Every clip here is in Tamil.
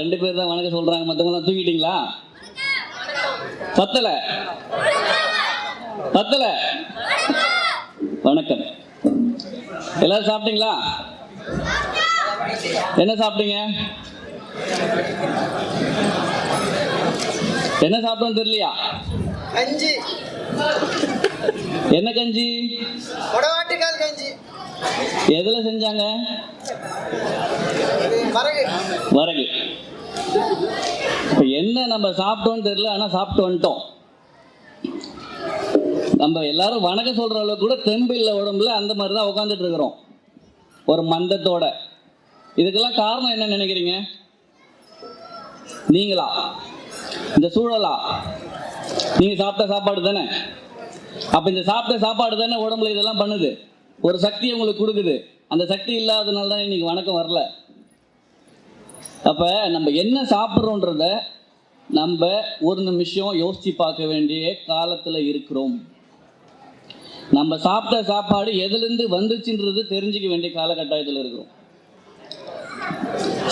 ரெண்டு பேர் தான் வணக்கம் சொல்றாங்க. மற்றவங்க தூங்கிட்டீங்களா? பத்தல. பத்தல. வணக்கம். எல்லாரும் சாப்பிட்டீங்களா? என்ன சாப்பிட்டீங்க? என்ன சாப்பிட்டோன்னு தெரியலையா? கஞ்சி. என்ன கஞ்சி? கொடவாட்டுக்கால் கஞ்சி. எதுல செஞ்சாங்க? வரகு இப்போ என்ன நம்ம சாப்பிட்டோம்னு தெரியல ஆனா சாப்பிட்டு வந்துட்டோம். நம்ம எல்லாரும் வணக்கம் சொல்ற அளவுக்கு கூட தெம்பு இல்லை உடம்புல அந்த மாதிரி தான் உட்காந்துட்டு இருக்கிறோம். ஒரு மந்தத்தோட. இதுக்கெல்லாம் காரணம் என்ன நினைக்கிறீங்க? நீங்களா? இந்த சூழலா? நீங்க சாப்பிட்ட சாப்பாடு தானே? அப்ப இந்த சாப்பிட்ட சாப்பாடு தானே உடம்புல இதெல்லாம் பண்ணுது? ஒரு சக்தி உங்களுக்கு கொடுக்குது. அந்த சக்தி இல்லாதனால தான் இன்னைக்கு வணக்கம் வரல. அப்போ நம்ம என்ன சாப்பிட்றோன்றத நம்ம ஒரு நிமிஷம் யோசித்து பார்க்க வேண்டிய காலத்தில் இருக்கிறோம். நம்ம சாப்பிட்ட சாப்பாடு எதுலேருந்து வந்துச்சுன்றது தெரிஞ்சுக்க வேண்டிய காலகட்டாயத்தில் இருக்கிறோம்.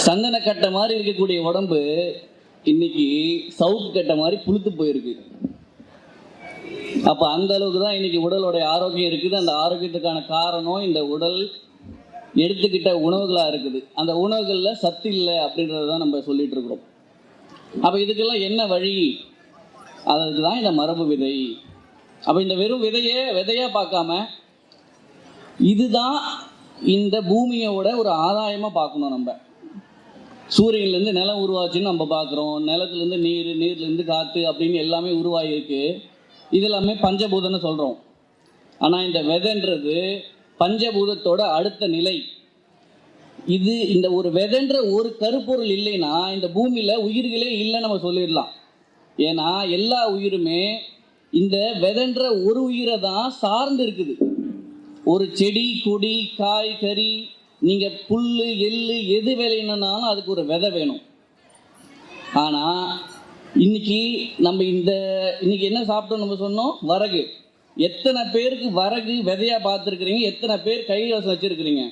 சந்தன கட்டை மாதிரி இருக்கக்கூடிய உடம்பு இன்னைக்கு சவுக்கு கட்டை மாதிரி புளுத்து போயிருக்கு. அப்போ அந்த அளவுக்கு தான் இன்னைக்கு உடலுடைய ஆரோக்கியம் இருக்குது. அந்த ஆரோக்கியத்துக்கான காரணம் இந்த உடல் எடுத்துக்கிட்ட உணவுகளாக இருக்குது. அந்த உணவுகளில் சத்து இல்லை அப்படின்றத தான் நம்ம சொல்லிட்டு இருக்கிறோம். அப்போ இதுக்கெல்லாம் என்ன வழி? அதுக்கு தான் இந்த மரபு விதை. அப்போ இந்த வெறும் விதையே விதையாக பார்க்காம இதுதான் இந்த பூமியோட ஒரு ஆதாயமாக பார்க்கணும் நம்ம. சூரியன்லேருந்து நிலம் உருவாச்சுன்னு நம்ம பார்க்குறோம். நிலத்துலேருந்து நீர் நீர்லேருந்து காற்று அப்படின்னு எல்லாமே உருவாகிருக்கு இது எல்லாமே பஞ்சபூதன்னு சொல்கிறோம் ஆனால் இந்த விதைன்றது பஞ்சபூதத்தோட அடுத்த நிலை. இது இந்த ஒரு விதன்ற ஒரு கருப்பொருள் இல்லைன்னா இந்த பூமியில் உயிர்களே இல்லைன்னு நம்ம சொல்லிடலாம். ஏன்னா எல்லா உயிருமே இந்த விதன்ற ஒரு உயிரை தான் சார்ந்து இருக்குது. ஒரு செடி கொடி காய் கறி நீங்கள் புல் எள்ளு எது விளையினாலும் அதுக்கு ஒரு விதை வேணும். ஆனால் இன்னைக்கு நம்ம இந்த இன்னைக்கு என்ன சாப்பிட்டோம் நம்ம சொன்னோம்? வரகு. எத்தனை பேருக்கு வரகு விதையா பார்த்துருக்குறீங்க? எத்தனை பேர் கைவசம் வச்சிருக்கிறீங்க?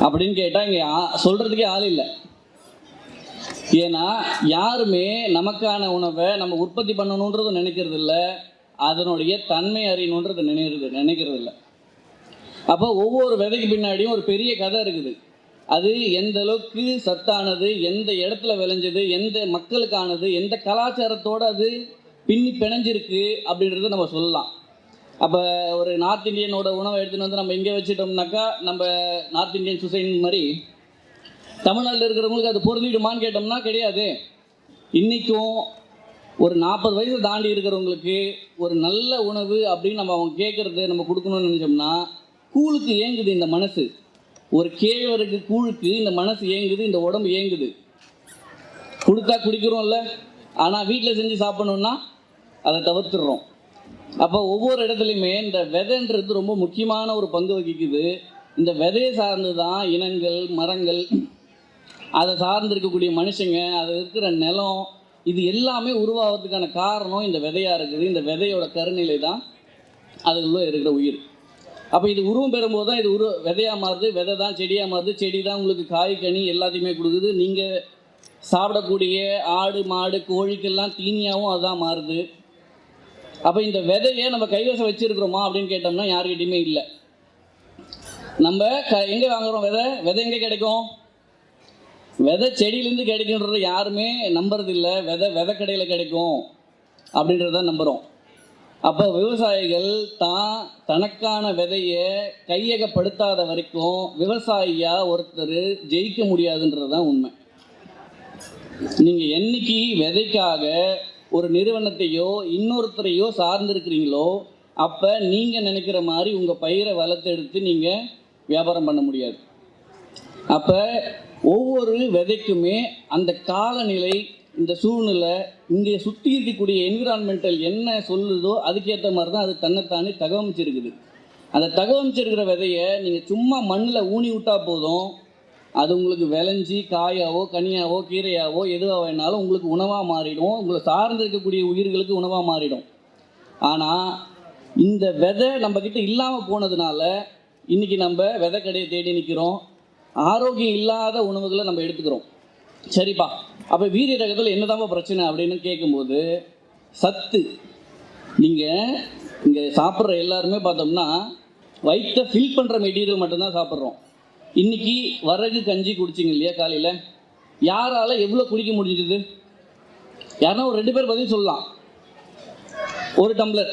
அப்படின்னு கேட்டால் இங்கே சொல்றதுக்கே ஆள் இல்லை. ஏன்னா யாருமே நமக்கான உணவை நம்ம உற்பத்தி பண்ணணுன்றது நினைக்கிறது இல்லை. அதனுடைய தன்மை அறியணுன்றதை நினைக்கிறது நினைக்கிறது இல்லை. அப்போ ஒவ்வொரு விதைக்கு பின்னாடியும் ஒரு பெரிய கதை இருக்குது. அது எந்த அளவுக்கு சத்தானது எந்த இடத்துல விளைஞ்சது எந்த மக்களுக்கானது எந்த கலாச்சாரத்தோட அது பின்னி பிணைஞ்சிருக்கு அப்படின்றத நம்ம சொல்லலாம். அப்போ ஒரு நார்த் இந்தியனோட உணவை எடுத்துகிட்டு வந்து நம்ம இங்கே வச்சுட்டோம்னாக்கா நம்ம நார்த் இந்தியன் சொசைட்டி மாதிரி தமிழ்நாட்டில் இருக்கிறவங்களுக்கு அது பொருந்திடுமான்னு கேட்டோம்னா கிடையாது. இன்றைக்கும் ஒரு நாற்பது வயசு தாண்டி இருக்கிறவங்களுக்கு ஒரு நல்ல உணவு அப்படின்னு நம்ம அவங்க கேட்குறது நம்ம கொடுக்கணும்னு நினச்சோம்னா கூழுக்கு ஏங்குது இந்த மனசு. ஒரு கேழ்வரகு கூழுக்கு இந்த மனசு ஏங்குது இந்த உடம்பு ஏங்குது. கொடுத்தா குடிக்கிறோம்ல. ஆனால் வீட்டில் செஞ்சு சாப்பிடணுன்னா அதை தவிர்த்துடுறோம். அப்போ ஒவ்வொரு இடத்துலையுமே இந்த விதைன்றது ரொம்ப முக்கியமான ஒரு பங்கு வகிக்குது. இந்த விதையை சார்ந்து தான் இனங்கள் மரங்கள் அதை சார்ந்து இருக்கக்கூடிய மனுஷங்க அது இருக்கிற நிலம் இது எல்லாமே உருவாகிறதுக்கான காரணம் இந்த விதையாக இருக்குது. இந்த விதையோட கருநிலை தான் அதுக்குள்ளே இருக்கிற உயிர். அப்போ இது உருவம் பெறும்போது தான் இது உரு விதையாக மாறுது விதை தான் செடியாக மாறுது. செடி தான் உங்களுக்கு காய் கனி எல்லாத்தையுமே கொடுக்குது. நீங்கள் சாப்பிடக்கூடிய ஆடு மாடு கோழிக்கெல்லாம் தீனியாகவும் அதுதான் மாறுது. அப்போ இந்த விதையை நம்ம கைவசம் வச்சுருக்கிறோமா அப்படின்னு கேட்டோம்னா யாருக்கிட்டையுமே இல்லை. நம்ம க எங்கே வாங்குகிறோம் விதை? விதை எங்கே கிடைக்கும்? விதை செடியிலேருந்து கிடைக்குன்றது யாருமே நம்புறது இல்லை விதை விதை கடையில் கிடைக்கும் அப்படின்றத நம்புகிறோம் அப்போ விவசாயிகள் தான் தனக்கான விதையை கையகப்படுத்தாத வரைக்கும் விவசாயியாக ஒருத்தர் ஜெயிக்க முடியாதுன்றது தான் உண்மை. நீங்கள் என்னைக்கு விதைக்காக ஒரு நிறுவனத்தையோ இன்னொருத்தரையோ சார்ந்திருக்கிறீங்களோ அப்போ நீங்கள் நினைக்கிற மாதிரி உங்கள் பயிரை வளர்த்தெடுத்து நீங்கள் வியாபாரம் பண்ண முடியாது. அப்போ ஒவ்வொரு விதைக்குமே அந்த காலநிலை இந்த சூழ்நிலை இங்கே சுற்றி இருக்கக்கூடிய என்விரான்மெண்டல் என்ன சொல்லுதோ அதுக்கேற்ற மாதிரி தான் அது தன்னைத்தானே தகவமைச்சிருக்குது. அந்த தகவமைச்சிருக்கிற விதையை நீங்கள் சும்மா மண்ணில் ஊனி விட்டால் போதும் அது உங்களுக்கு விளைஞ்சி காயாவோ கனியாவோ கீரையாவோ எதுவாக வேணாலும் உங்களுக்கு உணவாக மாறிடும். உங்களை சார்ந்து இருக்கக்கூடிய உயிர்களுக்கு உணவாக மாறிடும். ஆனால் இந்த விதை நம்மக்கிட்ட இல்லாமல் போனதுனால இன்றைக்கி நம்ம விதை கடையை தேடி நிற்கிறோம் ஆரோக்கியம் இல்லாத உணவுகளை நம்ம எடுத்துக்கிறோம். சரிப்பா. அப்போ வீரிய ரகத்தில் என்னதான்ப்பா பிரச்சனை அப்படின்னு கேட்கும்போது சத்து. நீங்கள் இங்கே சாப்பிட்ற எல்லாருமே பார்த்தோம்னா வயிற்றை ஃபில் பண்ணுற மெட்டீரியல் மட்டும்தான் சாப்பிட்றோம். இன்னைக்கு வரகு கஞ்சி குடிச்சிங்க இல்லையா காலையில்? யாரால எவ்வளோ குடிக்க முடிஞ்சது? யாருன்னா ஒரு ரெண்டு பேர் பதில் சொல்லலாம். ஒரு டம்ளர்.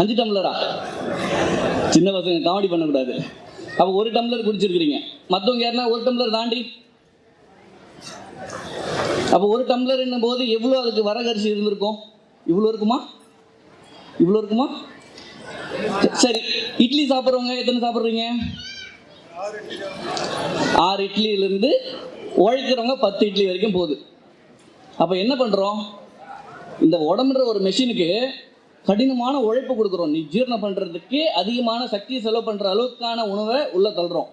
அஞ்சு டம்ளரா? சின்ன பசங்க காமெடி பண்ணக்கூடாது. அப்போ ஒரு டம்ளர் குடிச்சிருக்கிறீங்க. மற்றவங்க யாருன்னா ஒரு டம்ளர் தாண்டி? அப்போ ஒரு டம்ளர்ன்னும் போது எவ்வளோ அதுக்கு வரகரிசி இருந்திருக்கும்? இவ்வளோ இருக்குமா? இவ்வளோ இருக்குமா? சரி இட்லி சாப்பிட்றவங்க எத்தனை சாப்பிட்றீங்க? ஆறு இட்லியிலேருந்து உழைக்கிறவங்க பத்து இட்லி வரைக்கும் போகுது. அப்போ என்ன பண்ணுறோம் இந்த உடம்புன்ற ஒரு மெஷினுக்கு கடினமான உழைப்பு கொடுக்குறோம். நீ ஜீரணம் பண்ணுறதுக்கு அதிகமான சக்தியை செலவு பண்ணுற அளவுக்கான உணவை உள்ளே தள்ளுறோம்.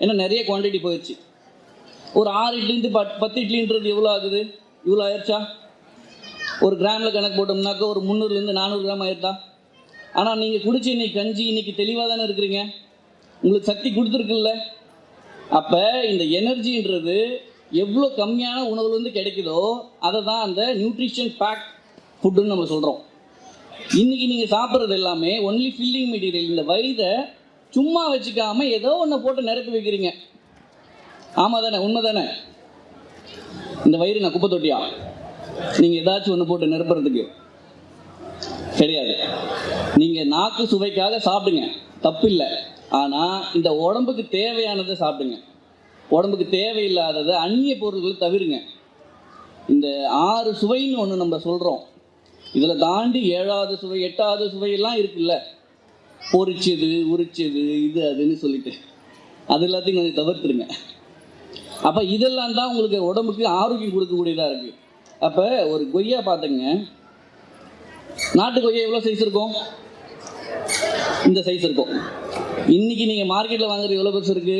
ஏன்னா நிறைய குவான்டிட்டி போயிடுச்சு. ஒரு ஆறு இட்லிந்து பத் பத்து இட்லின்றது எவ்வளோ ஆகுது? இவ்வளோ ஆயிடுச்சா? ஒரு கிராமில் கணக்கு போட்டோம்னாக்கா ஒரு முந்நூறுலேருந்து நானூறு கிராம் ஆயிருதா ஆனால் நீங்கள் குடிச்ச இன்னைக்கு கஞ்சி இன்னைக்கு தெளிவாக தானே இருக்கிறீங்க? உங்களுக்கு சக்தி கொடுத்துருக்குல்ல? அப்போ இந்த எனர்ஜின்றது எவ்வளோ கம்மியான உணவுலேருந்து கிடைக்குதோ அதை தான் அந்த நியூட்ரிஷன் பேக் ஃபுட்டுன்னு நம்ம சொல்கிறோம் இன்னைக்கு நீங்கள் சாப்பிட்றது எல்லாமே ஒன்லி ஃபில்லிங் மெட்டீரியல் இந்த வயிறை சும்மா வச்சுக்காம ஏதோ ஒன்று போட்டு நிரப்பி வைக்கிறீங்க. ஆமாம் தானே உண்மை தானே? இந்த வயிறு நான் குப்பை தொட்டியா நீங்கள் ஏதாச்சும் ஒன்று போட்டு நிரப்புறதுக்கு. கிடையாது. நீங்கள் நாக்கு சுவைக்காக சாப்பிடுங்க. தப்பில்லை. ஆனால் இந்த உடம்புக்கு தேவையானதை சாப்பிடுங்க. உடம்புக்கு தேவையில்லாததை அந்நிய பொருள்களை தவிருங்க. இந்த ஆறு சுவைன்னு ஒன்று நம்ம சொல்கிறோம் இதில் தாண்டி ஏழாவது சுவை எட்டாவது சுவையெல்லாம் இருக்குல்ல. பொரிச்சது உரிச்சது இது அதுன்னு சொல்லிட்டு. அது எல்லாத்தையும் கொஞ்சம் தவிர்த்துருங்க. அப்போ இதெல்லாம் தான் உங்களுக்கு உடம்புக்கு ஆரோக்கியம் கொடுக்கக்கூடியதாக இருக்குது அப்போ ஒரு கொய்யா பார்த்துங்க நாட்டு கொய்யா எவ்வளோ சைஸ் இருக்கும்? இந்த சைஸ் இருக்கும். இன்னைக்கு நீங்கள் மார்க்கெட்டில் வாங்குறது எவ்வளோ பெருசு இருக்குது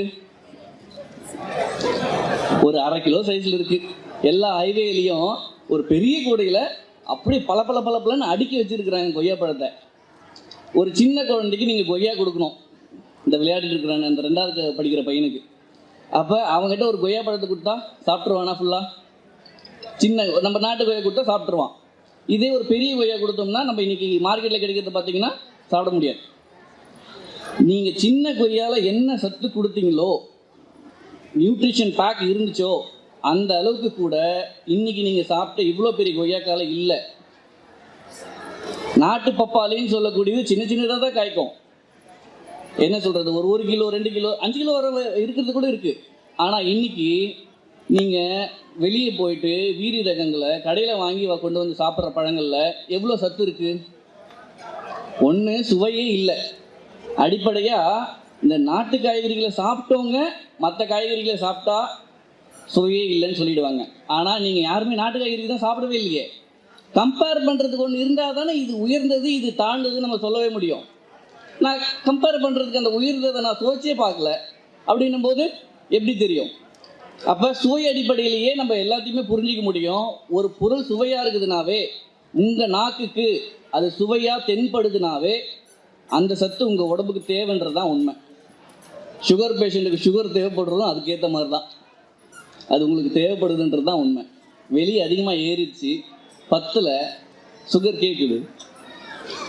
ஒரு அரை கிலோ சைஸில் இருக்குது எல்லா ஹைவேலையும் ஒரு பெரிய கூடையில் அப்படியே பல பல பல பலன்னு அடுக்கி வச்சிருக்கிறாங்க கொய்யா பழத்தை. ஒரு சின்ன குழந்தைக்கு நீங்கள் கொய்யா கொடுக்கணும். இந்த விளையாடிட்டு இருக்கிறாங்க அந்த ரெண்டாவது படிக்கிற பையனுக்கு. அப்போ அவங்ககிட்ட ஒரு கொய்யா பழத்தை கொடுத்தா சாப்பிட்ருவானா ஃபுல்லாக சின்ன நம்ம நாட்டு கொய்யா கொடுத்தா சாப்பிட்ருவான் இதே ஒரு பெரிய கொய்யா கொடுத்தோம்னா நம்ம இன்னைக்கு மார்க்கெட்டில் கிடைக்கிறது பார்த்தீங்கன்னா சாப்பிட முடியாது. நீங்கள் சின்ன கொய்யாவில் என்ன சத்து கொடுத்தீங்களோ நியூட்ரிஷன் பேக் இருந்துச்சோ அந்த அளவுக்கு கூட இன்னைக்கு நீங்கள் சாப்பிட்ட இவ்வளோ பெரிய கொய்யாக்கால இல்லை. நாட்டு பப்பாளின்னு சொல்லக்கூடியது சின்ன சின்னதாக தான் காய்க்கும். என்ன சொல்கிறது ஒரு ஒரு கிலோ ரெண்டு கிலோ அஞ்சு கிலோ வர இருக்கிறது கூட இருக்குது ஆனால் இன்னைக்கு நீங்கள் வெளியே போயிட்டு வீரி ரகங்களை கடையில் வாங்கி கொண்டு வந்து சாப்பிட்ற பழங்களில் எவ்வளோ சத்து இருக்குது ஒன்று சுவையே இல்லை. அடிப்படையாக இந்த நாட்டு காய்கறிகளை சாப்பிட்டவங்க மற்ற காய்கறிகளை சாப்பிட்டா சுவையே இல்லைன்னு சொல்லிடுவாங்க. ஆனால் நீங்கள் யாருமே நாட்டு காய்கறி தான் சாப்பிடவே இல்லையே. கம்பேர் பண்ணுறதுக்கு ஒன்று இருந்தால் தானே இது உயர்ந்தது இது தாழ்ந்ததுன்னு நம்ம சொல்லவே முடியும். நான் கம்பேர் பண்ணுறதுக்கு அந்த உயர்ந்ததை நான் சுவைச்சே பார்க்கல. அப்படின்னும் போது எப்படி தெரியும்? அப்போ சுவை அடிப்படையிலேயே நம்ம எல்லாத்தையுமே புரிஞ்சிக்க முடியும். ஒரு பொருள் சுவையாக இருக்குதுனாவே உங்கள் நாக்குக்கு அது சுவையாக தென்படுதுனாவே அந்த சத்து உங்கள் உடம்புக்கு தேவைன்றது தான் உண்மை. சுகர் பேஷண்ட்டுக்கு சுகர் தேவைப்படுறதும் அதுக்கேற்ற மாதிரி தான் அது உங்களுக்கு தேவைப்படுதுன்றது தான் உண்மை. வெளியே அதிகமாக ஏறிடுச்சு. பத்தில் சுகர் கேட்குது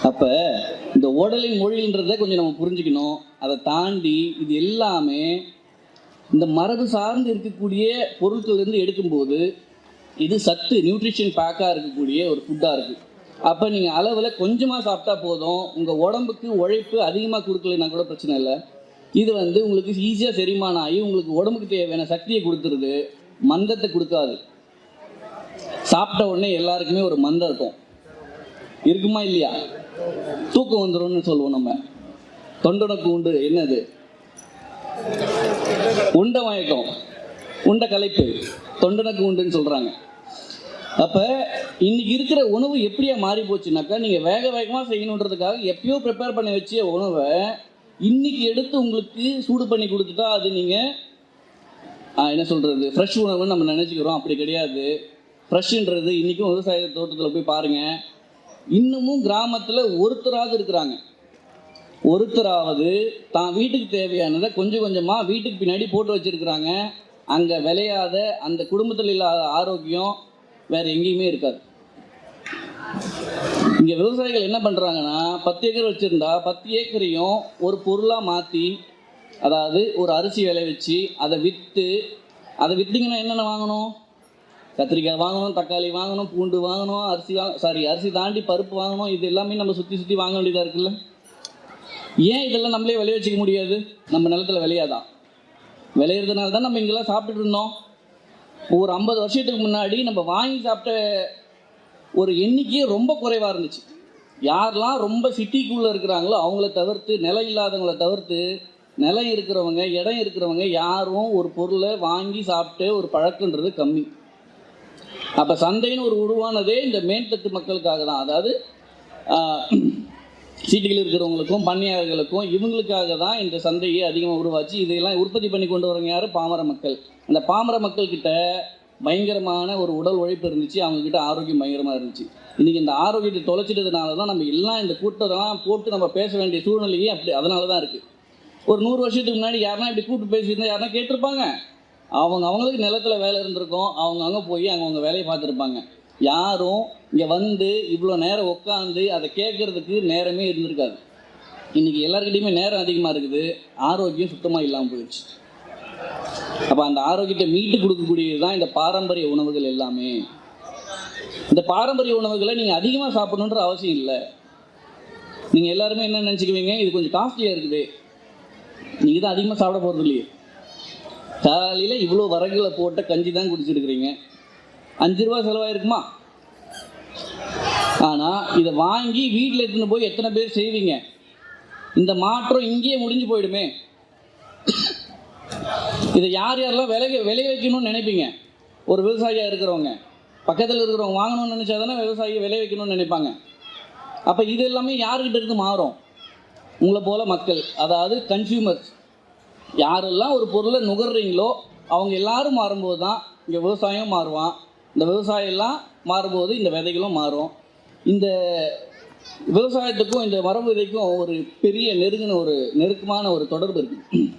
அப்போ இந்த உடலின் மொழின்றதை கொஞ்சம் நம்ம புரிஞ்சுக்கணும். அதை தாண்டி இது எல்லாமே இந்த மரபு சார்ந்து இருக்கக்கூடிய பொருட்கள்லேருந்து எடுக்கும்போது இது சத்து நியூட்ரிஷன் பேக்காக இருக்கக்கூடிய ஒரு ஃபுட்டாக இருக்குது அப்போ நீங்கள் அளவில் கொஞ்சமாக சாப்பிட்டா போதும். உங்கள் உடம்புக்கு உழைப்பு அதிகமாக கொடுக்கலைன்னா கூட பிரச்சனை இல்லை. இது வந்து உங்களுக்கு ஈஸியாக செரிமானம் ஆகி உங்களுக்கு உடம்புக்கு தேவையான சக்தியை கொடுத்துருது. மந்தத்தை கொடுக்காது. சாப்பிட்ட உடனே எல்லாருக்குமே ஒரு மந்தம் இருக்கும். இருக்குமா இல்லையா? தூக்கம் வந்துரும்னு சொல்லுவோம் நம்ம. தொண்டனுக்கு உண்டு. என்னது? உண்ட மயக்கம் உண்ட கலைப்பு தொண்டனுக்கு உண்டுன்னு சொல்கிறாங்க அப்போ இன்னைக்கு இருக்கிற உணவு எப்படியா மாறி போச்சுனாக்கா நீங்கள் வேக வேகமாக செய்யணுன்றதுக்காக எப்பயோ ப்ரிப்பேர் பண்ணி வச்ச உணவை இன்னைக்கு எடுத்து உங்களுக்கு சூடு பண்ணி கொடுத்துட்டா அது நீங்கள் என்ன சொல்கிறது ஃப்ரெஷ் உணவுன்னு நம்ம நினச்சிக்கிறோம். அப்படி கிடையாது. ஃப்ரெஷ்ஷுன்றது இன்றைக்கும் விவசாய தோட்டத்தில் போய் பாருங்கள் இன்னமும் கிராமத்தில் ஒருத்தராவது இருக்கிறாங்க. ஒருத்தராவது தான் வீட்டுக்கு தேவையானதை கொஞ்சம் கொஞ்சமாக வீட்டுக்கு பின்னாடி போட்டு வச்சுருக்குறாங்க. அங்கே விளையாத அந்த குடும்பத்தில் இல்லாத ஆரோக்கியம் வேற எங்கேயுமே இருக்காது. இங்கே விவசாயிகள் என்ன பண்ணுறாங்கன்னா பத்து ஏக்கர் வச்சுருந்தா பத்து ஏக்கரையும் ஒரு பொருளாக மாற்றி அதாவது ஒரு அரிசி விளை வச்சு அதை விற்று அதை விற்றீங்கன்னா என்னென்ன வாங்கணும்? கத்திரிக்காய் வாங்கணும் தக்காளி வாங்கணும் பூண்டு வாங்கணும் அரிசி வாங்க சாரி அரிசி தாண்டி பருப்பு வாங்கணும் இது எல்லாமே நம்ம சுற்றி சுற்றி வாங்க வேண்டியதாக இருக்குல்ல? ஏன் இதெல்லாம் நம்மளே விளைய வச்சுக்க முடியாது? நம்ம நிலத்துல விளையாதான். விளையிறதுனால தான் நம்ம இங்கெல்லாம் சாப்பிட்டுட்டு இருந்தோம். ஒரு ஐம்பது வருஷத்துக்கு முன்னாடி நம்ம வாங்கி சாப்பிட்ட ஒரு எண்ணிக்கையே ரொம்ப குறைவாக இருந்துச்சு. யாரெல்லாம் ரொம்ப சிட்டிக்குள்ளே இருக்கிறாங்களோ அவங்கள தவிர்த்து நிலம் இல்லாதவங்கள தவிர்த்து நிலம் இருக்கிறவங்க இடம் இருக்கிறவங்க யாரும் ஒரு பொருளை வாங்கி சாப்பிட்டு ஒரு பழக்கன்றது கம்மி. அப்போ சந்தைன்னு ஒரு உருவானதே இந்த மேல்தட்டு மக்களுக்காக தான். அதாவது சீட்டுகள் இருக்கிறவங்களுக்கும் பண்ணையாளர்களுக்கும் இவங்களுக்காக தான் இந்த சந்தையை அதிகமாக உருவாச்சு இதையெல்லாம் உற்பத்தி பண்ணி கொண்டு வரவங்க யார்? பாமர மக்கள். அந்த பாமர மக்கள்கிட்ட பயங்கரமான ஒரு உடல் உழைப்பு இருந்துச்சு. அவங்கக்கிட்ட ஆரோக்கியம் பயங்கரமாக இருந்துச்சு. இன்றைக்கி இந்த ஆரோக்கியத்தை தொலைச்சிட்டதுனால தான் நம்ம எல்லாம் இந்த கூட்டத்தெல்லாம் போட்டு நம்ம பேச வேண்டிய சூழ்நிலையே அப்படி அதனால தான் இருக்குது ஒரு நூறு வருஷத்துக்கு முன்னாடி யாருன்னா இப்படி கூப்பிட்டு பேசியிருந்தா யாருன்னா கேட்டிருப்பாங்க. அவங்க அவங்களுக்கு நிலத்தில் வேலை இருந்திருக்கும். அவங்க அங்கே போய் அவங்கவுங்க வேலையை பார்த்துருப்பாங்க. யாரும் இங்கே வந்து இவ்வளோ நேரம் உட்காந்து அதை கேட்குறதுக்கு நேரமே இருந்திருக்காது. இன்றைக்கி எல்லாருக்கிட்டையுமே நேரம் அதிகமாக இருக்குது. ஆரோக்கியம் சுத்தமாக இல்லாமல் போயிடுச்சு. அப்போ அந்த ஆரோக்கியத்தை மீட்டு கொடுக்கக்கூடியது தான் இந்த பாரம்பரிய உணவுகள் எல்லாமே. இந்த பாரம்பரிய உணவுகளை நீங்கள் அதிகமாக சாப்பிடணுன்ற அவசியம் இல்லை. நீங்கள் எல்லாருமே என்ன நினச்சிக்குவீங்க? இது கொஞ்சம் காஸ்ட்லியாக இருக்குது. நீங்கள் தான் அதிகமாக சாப்பிட போகிறது இல்லையே. காலையில் இவ்வளோ வரகுகளை போட்ட கஞ்சி தான் குடிச்சிருக்கிறீங்க. அஞ்சு ரூபா செலவாயிருக்குமா? ஆனால் இதை வாங்கி வீட்டில் எடுத்துன்னு போய் எத்தனை பேர் செய்வீங்க? இந்த மாற்றம் இங்கேயே முடிஞ்சு போயிடுமே. இதை யார் யாரெல்லாம் விலை விளைய வைக்கணும்னு நினைப்பீங்க? ஒரு விவசாயியாக இருக்கிறவங்க. பக்கத்தில் இருக்கிறவங்க வாங்கணும்னு நினச்சா தானே விவசாயியை விளை வைக்கணும்னு நினைப்பாங்க. அப்போ இது எல்லாமே யாருக்கிட்ட இருந்து மாறும்? உங்களை போல் மக்கள் அதாவது கன்சியூமர்ஸ் யாரெல்லாம் ஒரு பொருளை நுகர்றீங்களோ அவங்க எல்லாரும் மாறும்போது தான் இங்கே விவசாயம் மாறுவான். இந்த விவசாயம் எல்லாம் மாறும்போது இந்த விதைகளும் மாறும். இந்த விவசாயத்துக்கும் இந்த மரம் விதைக்கும் ஒரு பெரிய நெருங்கின ஒரு நெருக்கமான ஒரு தொடர்பு இருக்குது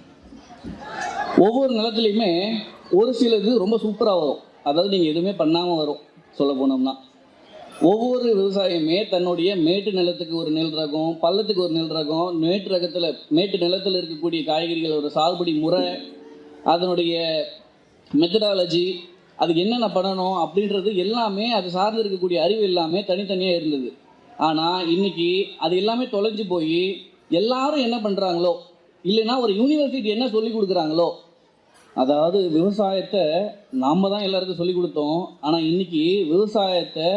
ஒவ்வொரு நிலத்துலையுமே ஒரு சிலது ரொம்ப சூப்பராக வரும். அதாவது நீங்கள் எதுவுமே பண்ணாமல் வரும் சொல்ல போனோம்னா. ஒவ்வொரு விவசாயமே தன்னுடைய மேட்டு நிலத்துக்கு ஒரு நெல் ரகம் பள்ளத்துக்கு ஒரு நெல் ரகம் மேட்டு ரகத்தில் மேட்டு நிலத்தில் இருக்கக்கூடிய காய்கறிகளோட சாகுபடி முறை அதனுடைய மெத்தடாலஜி அதுக்கு என்னென்ன பண்ணணும் அப்படின்றது எல்லாமே அது சார்ந்து இருக்கக்கூடிய அறிவு எல்லாமே தனித்தனியாக இருந்தது. ஆனால் இன்னைக்கு அது எல்லாமே தொலைஞ்சு போய் எல்லாரும் என்ன பண்ணுறாங்களோ இல்லைன்னா ஒரு யூனிவர்சிட்டி என்ன சொல்லி கொடுக்குறாங்களோ அதாவது விவசாயத்தை நாம் தான் எல்லாருக்கும் சொல்லி கொடுத்தோம். ஆனால் இன்றைக்கி விவசாயத்தை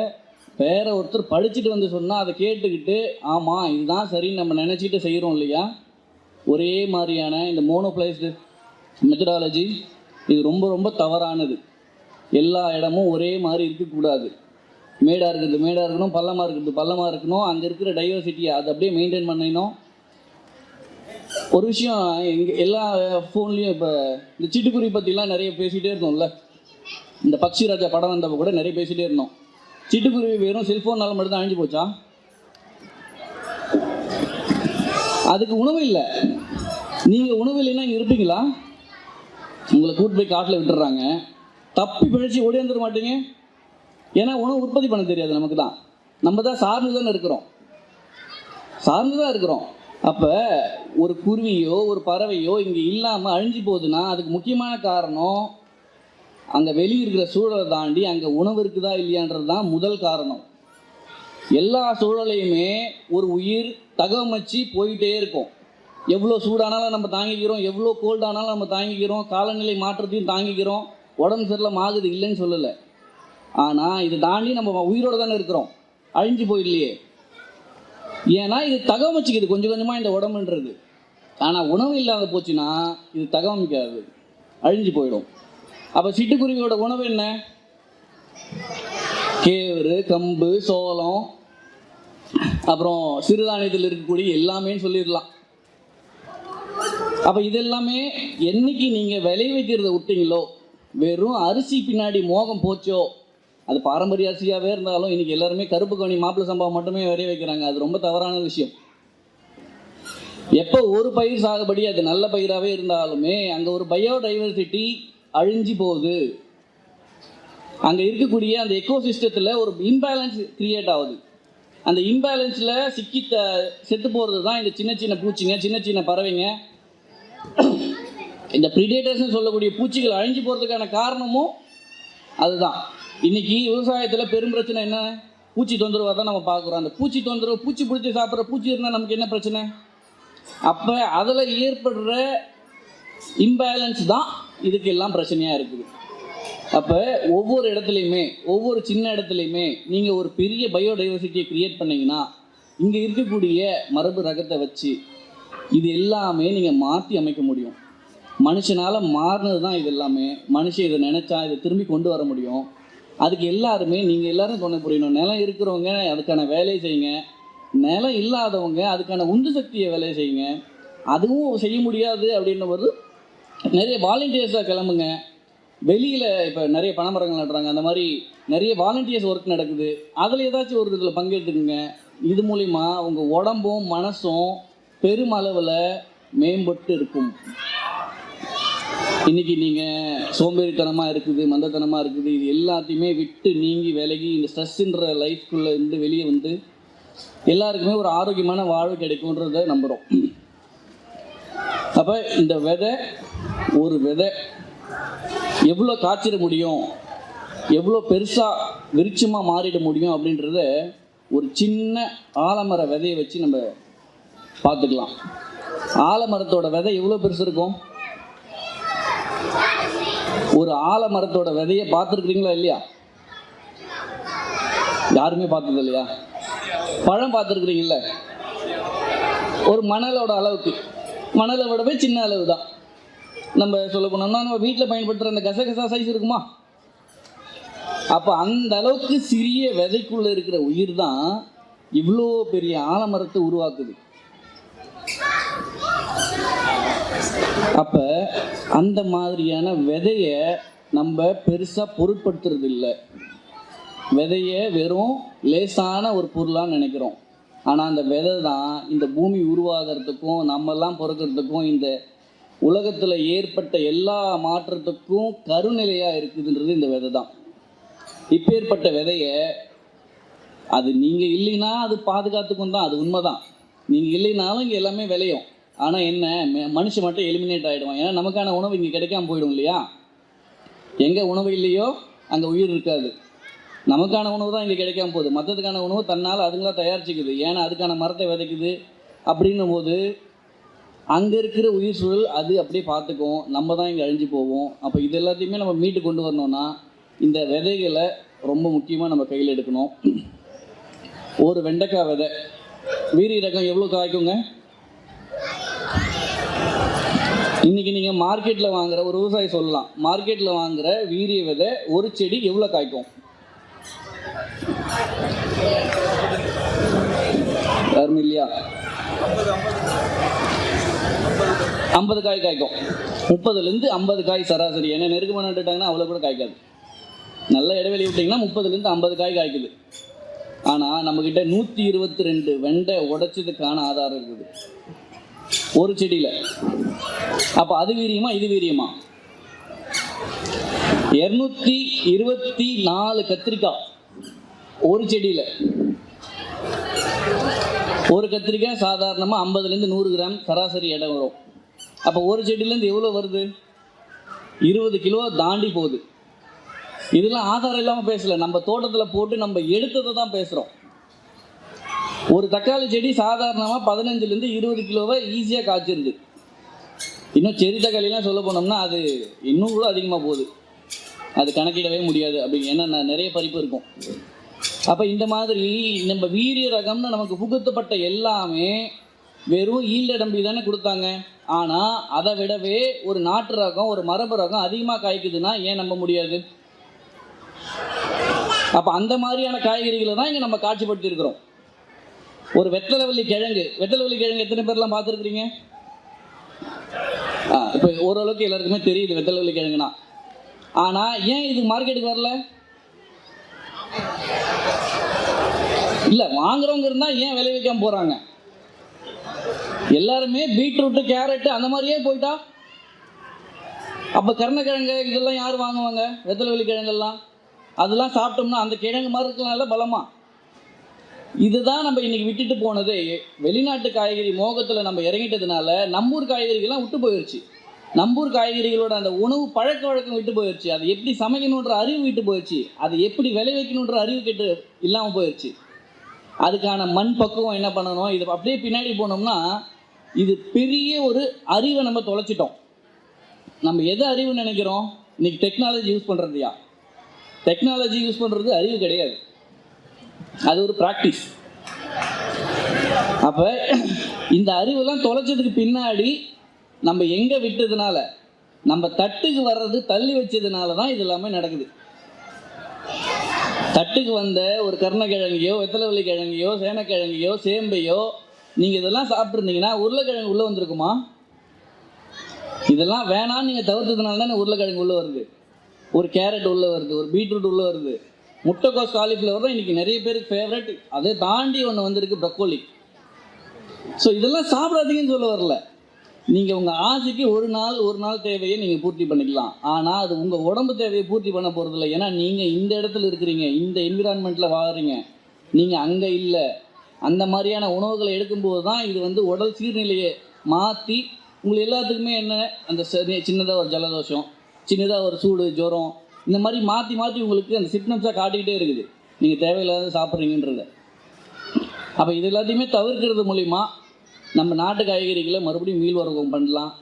வேற ஒருத்தர் படிச்சுட்டு வந்து சொன்னால் அதை கேட்டுக்கிட்டு ஆமாம் இதுதான் சரின்னு நம்ம நினச்சிட்டு செய்கிறோம் இல்லையா? ஒரே மாதிரியான இந்த மோனோப்ளைஸ்டு மெத்தடாலஜி இது ரொம்ப ரொம்ப தவறானது. எல்லா இடமும் ஒரே மாதிரி இருக்கக்கூடாது. மேடாக இருக்கிறது மேடாக இருக்கணும் பள்ளமாக இருக்கிறது பள்ளமாக இருக்கணும் அங்கே இருக்கிற டைவர்சிட்டியை அதை அப்படியே மெயின்டைன் பண்ணணும் ஒரு விஷயம் எங்க எல்லா ஃபோன்லேயும் இப்போ இந்த சிட்டுக்குருவி பற்றிலாம் நிறைய பேசிகிட்டே இருந்தோம்ல. இந்த பக்ஷி ராஜா படம் வந்தப்போ கூட நிறைய பேசிகிட்டே இருந்தோம். சிட்டுக்குருவி வெறும் செல்ஃபோன்னால மட்டும்தான் அழிஞ்சு போச்சா? அதுக்கு உணவு இல்லை. நீங்கள் உணவு இல்லைன்னா இங்கே இருப்பீங்களா? உங்களை கூட்டு போய் காட்டில் விட்டுறாங்க. தப்பி பிழைச்சி ஓடியாந்துட மாட்டீங்க. ஏன்னா உணவு உற்பத்தி பண்ண தெரியாது நமக்கு தான் நம்ம தான் சார்ந்து தானே இருக்கிறோம். சார்ந்து தான் இருக்கிறோம். அப்போ ஒரு குருவியோ ஒரு பறவையோ இங்கே இல்லாமல் அழிஞ்சு போகுதுன்னா அதுக்கு முக்கியமான காரணம் அங்கே வெளியே இருக்கிற சூழலை தாண்டி அங்கே உணவு இருக்குதா இல்லையான்றது தான் முதல் காரணம். எல்லா சூழலையுமே ஒரு உயிர் தகவமைச்சு போயிட்டே இருக்கும். எவ்வளோ சூடானாலும் நம்ம தாங்கிக்கிறோம் எவ்வளோ கோல்டானாலும் நம்ம தாங்கிக்கிறோம் காலநிலை மாற்றத்தையும் தாங்கிக்கிறோம். உடம்பு சரியில்லாம ஆகுது இல்லைன்னு சொல்லலை. ஆனால் இதை தாண்டி நம்ம உயிரோடு தானே இருக்கிறோம். அழிஞ்சு போயிடலையே. ஏன்னா இது தகவமைச்சிக்குது கொஞ்சம் கொஞ்சமாக இந்த உடம்புன்றது. ஆனால் உணவு இல்லாத போச்சுன்னா இது தகவமைக்காது அழிஞ்சு போயிடும். அப்போ சிட்டுக்குருவியோட உணவு என்ன? கேவரு கம்பு சோளம் அப்புறம் சிறுதானியத்தில் இருக்கக்கூடிய எல்லாமே சொல்லிடலாம். அப்போ இதெல்லாமே என்னைக்கு நீங்கள் விளை வைக்கிறத விட்டீங்களோ வெறும் அரிசி பின்னாடி மோகம் போச்சோ? அது பாரம்பரிய அரிசியாகவே இருந்தாலும் இன்றைக்கி எல்லாருமே கருப்பு கவனி மாப்பிள்ள சம்பவம் மட்டுமே வரைய வைக்கிறாங்க. அது ரொம்ப தவறான விஷயம். எப்போ ஒரு பயிர் சாகுபடி அது நல்ல பயிராகவே இருந்தாலுமே அங்கே ஒரு பயோடைவர்சிட்டி அழிஞ்சு போகுது. அங்கே இருக்கக்கூடிய அந்த எக்கோசிஸ்டத்தில் ஒரு இம்பேலன்ஸ் கிரியேட் ஆகுது. அந்த இம்பேலன்ஸில் சிக்கி செத்து போகிறது தான் இந்த சின்ன சின்ன பூச்சிங்க சின்ன சின்ன பறவைங்க. இந்த ப்ரிடேட்டர்ஸ்னு சொல்லக்கூடிய பூச்சிகள் அழிஞ்சு போகிறதுக்கான காரணமும் அதுதான். இன்றைக்கி விவசாயத்தில் பெரும் பிரச்சனை என்ன? பூச்சி தொந்தரவாக தான் நம்ம பார்க்குறோம் அந்த பூச்சி தொந்தரவு பூச்சி பிடிச்சி சாப்பிட்ற பூச்சி இருந்தால் நமக்கு என்ன பிரச்சனை? அப்போ அதில் ஏற்படுற இம்பேலன்ஸ் தான் இதுக்கு எல்லாம் பிரச்சனையாக இருக்குது. அப்போ ஒவ்வொரு இடத்துலையுமே ஒவ்வொரு சின்ன இடத்துலையுமே நீங்கள் ஒரு பெரிய பயோடைவர்சிட்டியை க்ரியேட் பண்ணிங்கன்னா இங்கே இருக்கக்கூடிய மரபு ரகத்தை வச்சு இது எல்லாமே நீங்கள் மாற்றி அமைக்க முடியும். மனுஷனால் மாறினது தான் இது எல்லாமே. மனுஷன் இதை நினச்சா இதை திரும்பி கொண்டு வர முடியும். அதுக்கு எல்லாருமே நீங்கள் எல்லாரும் சொன்ன புரியணும். நிலம் இருக்கிறவங்க அதுக்கான வேலையை செய்யுங்க. நிலம் இல்லாதவங்க அதுக்கான உந்து சக்தியை வேலையை செய்யுங்க. அதுவும் செய்ய முடியாது அப்படின்னும் போது நிறைய வாலண்டியர்ஸாக கிளம்புங்க. வெளியில் இப்போ நிறைய பனைமரங்கள் நடுறாங்க. அந்த மாதிரி நிறைய வாலண்டியர்ஸ் ஒர்க் நடக்குது. அதில் ஏதாச்சும் ஒரு இதில் பங்கெடுத்துக்குங்க. இது மூலிமா உங்கள் உடம்பும் மனசும் பெருமளவில் மேம்பட்டு இருக்கும். இன்னைக்கு நீங்கள் சோம்பேறித்தனமாக இருக்குது மந்தத்தனமாக இருக்குது இது எல்லாத்தையுமே விட்டு நீங்கி விலகி இந்த ஸ்ட்ரெஸ்ஸுன்ற லைஃப்குள்ளே இருந்து வெளியே வந்து எல்லாருக்குமே ஒரு ஆரோக்கியமான வாழ்வு கிடைக்கும்ன்றத நம்புகிறோம் அப்போ இந்த விதை ஒரு விதை எவ்வளோ காய்ச்சிட முடியும் எவ்வளோ பெருசாக விருட்சமாக மாறிட முடியும் அப்படின்றத ஒரு சின்ன ஆலமர விதையை வச்சு நம்ம பார்த்துக்கலாம். ஆலமரத்தோட விதை எவ்வளோ பெருசு இருக்கும்? ஒரு ஆலமரத்தோட விதையை பார்த்துருக்குறீங்களா இல்லையா? யாருமே பார்த்தது இல்லையா? பழம் பார்த்துருக்குறீங்கல்ல? ஒரு மணலோட அளவுக்கு. மணலை விடவே சின்ன அளவு தான் நம்ம சொல்ல போனோம்னா நம்ம வீட்டில் பயன்படுத்துகிற அந்த கசகசா சைஸ் இருக்குமா? அப்போ அந்த அளவுக்கு சிறிய விதைக்குள்ள இருக்கிற உயிர் தான் இவ்வளோ பெரிய ஆலமரத்தை உருவாக்குது. அப்போ அந்த மாதிரியான விதைய நம்ம பெருசாக பொருட்படுத்துறது இல்லை விதைய வெறும் லேசான ஒரு பொருளாக நினைக்கிறோம். ஆனால் அந்த விதை தான் இந்த பூமி உருவாகிறதுக்கும் நம்மெல்லாம் பிறக்கிறதுக்கும் இந்த உலகத்தில் ஏற்பட்ட எல்லா மாற்றத்துக்கும் கருநிலையாக இருக்குதுன்றது இந்த விதை தான். இப்பேற்பட்ட விதைய அது நீங்கள் இல்லைன்னா அது பாதுகாத்துக்கும் தான் அது உண்மைதான். நீங்கள் இல்லைனாலும் இங்கே எல்லாமே விளையும். ஆனால் என்ன மனுஷன் மட்டும் எலிமினேட் ஆகிடுவான் ஏன்னா நமக்கான உணவு இங்கே கிடைக்காம போயிடும் இல்லையா? எங்கே உணவு இல்லையோ அங்கே உயிர் இருக்காது. நமக்கான உணவு தான் இங்கே கிடைக்காம போகுது. மற்றதுக்கான உணவு தன்னால் அதுங்களா தயாரிச்சுக்குது. ஏன்னா அதுக்கான மரத்தை விதைக்குது. அப்படின்னும் போது அங்கே இருக்கிற உயிர் சூழல் அது அப்படியே பார்த்துக்கும். நம்ம தான் இங்கே அழிஞ்சு போவோம். அப்போ இது எல்லாத்தையுமே நம்ம மீட்டு கொண்டு வரணும்னா இந்த விதைகளை ரொம்ப முக்கியமாக நம்ம கையில் எடுக்கணும். ஒரு வெண்டைக்காய் விதை. வீரி ரகம் எவ்வளோ காய்க்குங்க? இன்னைக்கு நீங்கள் மார்க்கெட்டில் வாங்குற ஒரு விவசாயி சொல்லலாம். மார்க்கெட்டில் வாங்குற வீரிய விதை ஒரு செடி எவ்வளோ காய்க்கும்? யாருமே இல்லையா? ஐம்பது காய் காய்க்கும். முப்பதுலேருந்து ஐம்பது காய் சராசரி. என்ன நெருக்கமாக நட்டுட்டாங்கன்னா அவ்வளோ கூட காய்க்காது. நல்ல இடைவெளி விட்டிங்கன்னா முப்பதுலேருந்து ஐம்பது காய் காய்க்குது. ஆனால் நம்மக்கிட்ட நூற்றி இருபத்தி ரெண்டு வெண்டை உடைச்சதுக்கான ஆதாரம் இருக்குது. ஒரு செடியில். அப்போ அது வீரியமா இது வீரியமா? இருநூத்தி இருபத்தி நாலு கத்திரிக்காய் ஒரு செடியில். ஒரு கத்திரிக்காய் சாதாரணமாக ஐம்பதுலேருந்து நூறு கிராம் சராசரி இடம் வரும். அப்போ ஒரு செடியிலேருந்து எவ்வளோ வருது? இருபது கிலோ தாண்டி போகுது. இதெல்லாம் ஆதாரம் இல்லாமல் பேசலை. நம்ம தோட்டத்தில் போட்டு நம்ம எடுத்ததை தான் பேசுகிறோம் ஒரு தக்காளி செடி சாதாரணமாக பதினஞ்சுலேருந்து இருபது கிலோவை ஈஸியாக காய்ச்சிருது. இன்னும் செரி தக்காளிலாம் சொல்ல போனோம்னா அது இன்னும் கூட அதிகமாக போகுது. அது கணக்கிடவே முடியாது. அப்படி ஏன்னா நிறைய பறிப்பு இருக்கும். அப்போ இந்த மாதிரி நம்ம வீரிய ரகம்னு நமக்கு புகுத்தப்பட்ட எல்லாமே வெறும் ஈல்டடம்பி தானே கொடுத்தாங்க. ஆனால் அதை விடவே ஒரு நாட்டு ரகம் ஒரு மரபு ரகம் அதிகமாக காய்க்குதுன்னா ஏன் நம்ப முடியாது? அப்போ அந்த மாதிரியான காய்கறிகளை தான் இங்கே நம்ம காட்சிப்படுத்தியிருக்கிறோம். ஒரு வெத்தலைவள்ளி கிழங்கு. வெத்தலைவள்ளி கிழங்கு எத்தனை பேர்லாம் பார்த்துருக்குறீங்க? ஆ இப்போ ஓரளவுக்கு எல்லாருக்குமே தெரியுது வெத்தலைவள்ளி கிழங்குனா. ஆனால் ஏன் இது மார்க்கெட்டுக்கு வரல? இல்லை வாங்குறவங்க இருந்தால் ஏன் விளைவிக்காம போகிறாங்க எல்லாருமே பீட்ரூட்டு கேரட்டு அந்த மாதிரியே போயிட்டா? அப்போ கருணக்கிழங்கு இதெல்லாம் யார் வாங்குவாங்க? வெத்தலைவெளி கிழங்கெல்லாம். அதெல்லாம் சாப்பிட்டோம்னா அந்த கிழங்கு மாதிரி இருக்கலாம் நல்லா பலமாக இதுதான் நம்ம இன்னைக்கு விட்டுட்டு போனது. வெளிநாட்டு காய்கறி மோகத்தில் நம்ம இறங்கிட்டதுனால நம்மூர் காய்கறிகள்லாம் விட்டு போயிடுச்சு நம்மூர் காய்கறிகளோட அந்த உணவு பழக்க வழக்கம் விட்டு போயிடுச்சு அது எப்படி சமைக்கணுன்ற அறிவு விட்டு போயிடுச்சு அது எப்படி விளைவிக்கணுன்ற அறிவு கெட்டு இல்லாமல் போயிடுச்சு அதுக்கான மண் பக்குவம் என்ன பண்ணணும்? இது அப்படியே பின்னாடி போனோம்னா இது பெரிய ஒரு அறிவை நம்ம தொலைச்சிட்டோம். நம்ம எது அறிவு நினைக்கிறோம்? இன்னைக்கு டெக்னாலஜி யூஸ் பண்ணுறதுயா டெக்னாலஜி யூஸ் பண்ணுறது அறிவு கிடையாது. அது ஒரு ப்ராக்டிஸ் அப்போ இந்த அறிவெல்லாம் தொலைச்சதுக்கு பின்னாடி நம்ம எங்கே விட்டதுனால நம்ம தட்டுக்கு வர்றது தள்ளி வச்சதுனால தான் இது எல்லாமே நடக்குது. தட்டுக்கு வந்த ஒரு கருணக்கிழங்கையோ வெத்தலவள்ளி கிழங்கையோ சேனக்கிழங்கையோ சேம்பையோ நீங்கள் இதெல்லாம் சாப்பிட்ருந்தீங்கன்னா உருளைக்கிழங்கு உள்ளே வந்திருக்குமா? இதெல்லாம் வேணாம்னு நீங்கள் தவிர்த்ததுனால தானே உருளைக்கிழங்கு உள்ளே வருது. ஒரு கேரட் உள்ளே வருது ஒரு பீட்ரூட் உள்ளே வருது. முட்டைக்கோஸ் காலிஃப்ளவர் தான் இன்றைக்கி நிறைய பேருக்கு ஃபேவரட் அதை தாண்டி ஒன்று வந்திருக்கு ப்ரக்கோலி ஸோ இதெல்லாம் சாப்பிடாதீங்கன்னு சொல்ல வரல. நீங்கள் உங்கள் ஆசைக்கு ஒரு நாள் ஒரு நாள் தேவையை நீங்கள் பூர்த்தி பண்ணிக்கலாம். ஆனால் அது உங்கள் உடம்பு தேவையை பூர்த்தி பண்ண போகிறதில்ல ஏன்னா நீங்கள் இந்த இடத்துல இருக்கிறீங்க இந்த என்விரான்மெண்ட்டில் வாழ்கிறீங்க நீங்கள் அங்கே இல்லை. அந்த மாதிரியான உணவுகளை எடுக்கும்போது தான் இது வந்து உடல் சீர்நிலையை மாற்றி உங்களை எல்லாத்துக்குமே என்ன? அந்த சின்னதாக ஒரு ஜலதோஷம் சின்னதாக ஒரு சூடு ஜுரம் இந்த மாதிரி மாற்றி மாற்றி உங்களுக்கு அந்த சிம்டம்ஸாக காட்டிக்கிட்டே இருக்குது. நீங்கள் தேவையில்லாத சாப்பிட்றீங்கன்றத. அப்போ இது எல்லாத்தையுமே தவிர்க்கிறது மூலிமா நம்ம நாட்டு காய்கறிகளை மறுபடியும் மீள்வரகம் பண்ணலாம்.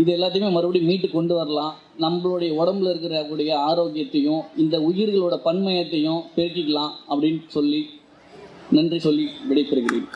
இது எல்லாத்தையுமே மறுபடியும் மீட்டு கொண்டு வரலாம். நம்மளுடைய உடம்புல இருக்கிறக்கூடிய ஆரோக்கியத்தையும் இந்த உயிர்களோட பன்மயத்தையும் பெருக்கிக்கலாம் அப்படின்னு சொல்லி நன்றி சொல்லி விடைபெறுகிறேன்.